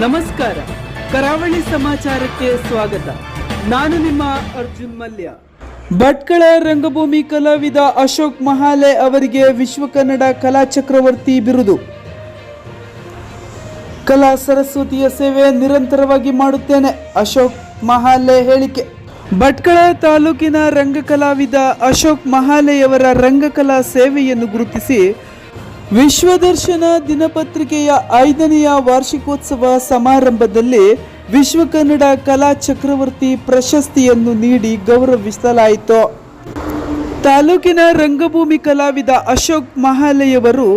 ನಮಸ್ಕಾರ. ಕರಾವಳಿ ಸಮಾಚಾರಕ್ಕೆ ಸ್ವಾಗತ. ನಾನು ನಿಮ್ಮ ಅರ್ಜುನ್ ಮಲ್ಯ. ಭಟ್ಕಳ ರಂಗಭೂಮಿ ಕಲಾವಿದ ಅಶೋಕ್ ಮಹಾಲೆ ಅವರಿಗೆ ವಿಶ್ವ ಕನ್ನಡ ಕಲಾ ಚಕ್ರವರ್ತಿ ಬಿರುದು. ಕಲಾ ಸರಸ್ವತಿಯ ಸೇವೆ ನಿರಂತರವಾಗಿ ಮಾಡುತ್ತೇನೆ, ಅಶೋಕ್ ಮಹಾಲೆ ಹೇಳಿಕೆ. ಭಟ್ಕಳ ತಾಲೂಕಿನ ರಂಗಕಲಾವಿದ ಅಶೋಕ್ ಮಹಾಲೆಯವರ ರಂಗಕಲಾ ಸೇವೆಯನ್ನು ಗುರುತಿಸಿ ವಿಶ್ವದರ್ಶನ ದಿನಪತ್ರಿಕೆಯ ಐದನೆಯ ವಾರ್ಷಿಕೋತ್ಸವ ಸಮಾರಂಭದಲ್ಲಿ ವಿಶ್ವ ಕನ್ನಡ ಕಲಾ ಚಕ್ರವರ್ತಿ ಪ್ರಶಸ್ತಿಯನ್ನು ನೀಡಿ ಗೌರವಿಸಲಾಯಿತು. ತಾಲೂಕಿನ ರಂಗಭೂಮಿ ಕಲಾವಿದ ಅಶೋಕ್ ಮಹಾಲೆಯವರು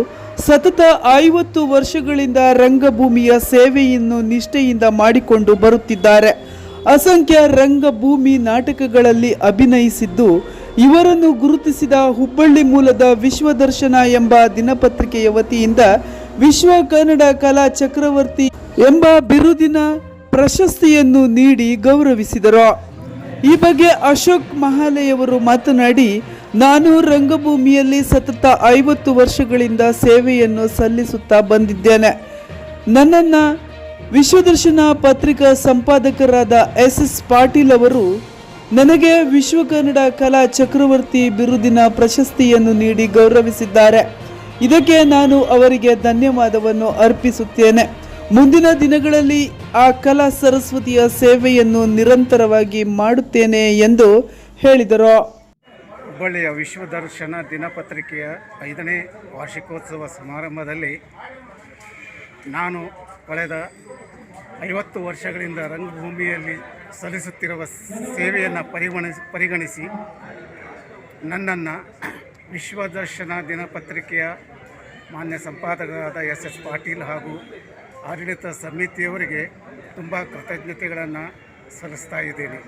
ಸತತ ಐವತ್ತು ವರ್ಷಗಳಿಂದ ರಂಗಭೂಮಿಯ ಸೇವೆಯನ್ನು ನಿಷ್ಠೆಯಿಂದ ಮಾಡಿಕೊಂಡು ಬರುತ್ತಿದ್ದಾರೆ. ಅಸಂಖ್ಯ ರಂಗಭೂಮಿ ನಾಟಕಗಳಲ್ಲಿ ಅಭಿನಯಿಸಿದ್ದು ಇವರನ್ನು ಗುರುತಿಸಿದ ಹುಬ್ಬಳ್ಳಿ ಮೂಲದ ವಿಶ್ವದರ್ಶನ ಎಂಬ ದಿನಪತ್ರಿಕೆಯ ವತಿಯಿಂದ ವಿಶ್ವ ಕನ್ನಡ ಕಲಾ ಚಕ್ರವರ್ತಿ ಎಂಬ ಬಿರುದಿನ ಪ್ರಶಸ್ತಿಯನ್ನು ನೀಡಿ ಗೌರವಿಸಿದರು. ಈ ಬಗ್ಗೆ ಅಶೋಕ್ ಮಹಾಲೆಯವರು ಮಾತನಾಡಿ, ನಾನು ರಂಗಭೂಮಿಯಲ್ಲಿ ಸತತ ಐವತ್ತು ವರ್ಷಗಳಿಂದ ಸೇವೆಯನ್ನು ಸಲ್ಲಿಸುತ್ತಾ ಬಂದಿದ್ದೇನೆ. ನನ್ನನ್ನು ವಿಶ್ವದರ್ಶನ ಪತ್ರಿಕಾ ಸಂಪಾದಕರಾದ ಎಸ್ ಎಸ್ ಪಾಟೀಲ್ ಅವರು ನನಗೆ ವಿಶ್ವ ಕನ್ನಡ ಕಲಾ ಚಕ್ರವರ್ತಿ ಬಿರುದಿನ ಪ್ರಶಸ್ತಿಯನ್ನು ನೀಡಿ ಗೌರವಿಸಿದ್ದಾರೆ. ಇದಕ್ಕೆ ನಾನು ಅವರಿಗೆ ಧನ್ಯವಾದವನ್ನು ಅರ್ಪಿಸುತ್ತೇನೆ. ಮುಂದಿನ ದಿನಗಳಲ್ಲಿ ಆ ಕಲಾ ಸರಸ್ವತಿಯ ಸೇವೆಯನ್ನು ನಿರಂತರವಾಗಿ ಮಾಡುತ್ತೇನೆ ಎಂದು ಹೇಳಿದರು. ಹುಬ್ಬಳ್ಳಿಯ ವಿಶ್ವದರ್ಶನ ದಿನಪತ್ರಿಕೆಯ ಐದನೇ ವಾರ್ಷಿಕೋತ್ಸವ ಸಮಾರಂಭದಲ್ಲಿ ನಾನು ಕಳೆದ ಐವತ್ತು ವರ್ಷಗಳಿಂದ ರಂಗಭೂಮಿಯಲ್ಲಿ ಸಲ್ಲಿಸುತ್ತಿರುವ ಸೇವೆಯನ್ನು ಪರಿಗಣಿಸಿ ಪರಿಗಣಿಸಿ ನನ್ನನ್ನು ವಿಶ್ವದರ್ಶನ ದಿನಪತ್ರಿಕೆಯ ಮಾನ್ಯ ಸಂಪಾದಕರಾದ ಎಸ್ ಎಸ್ ಪಾಟೀಲ್ ಹಾಗೂ ಆಡಳಿತ ಸಮಿತಿಯವರಿಗೆ ತುಂಬ ಕೃತಜ್ಞತೆಗಳನ್ನು ಸಲ್ಲಿಸ್ತಾ ಇದ್ದೇನೆ.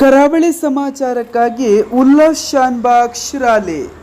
ಕರಾವಳಿ ಸಮಾಚಾರಕ್ಕಾಗಿ ಉಲ್ಲಾಸ್ ಶಾನ್ಬಾಗ್ ಶಿರಾಲಿ.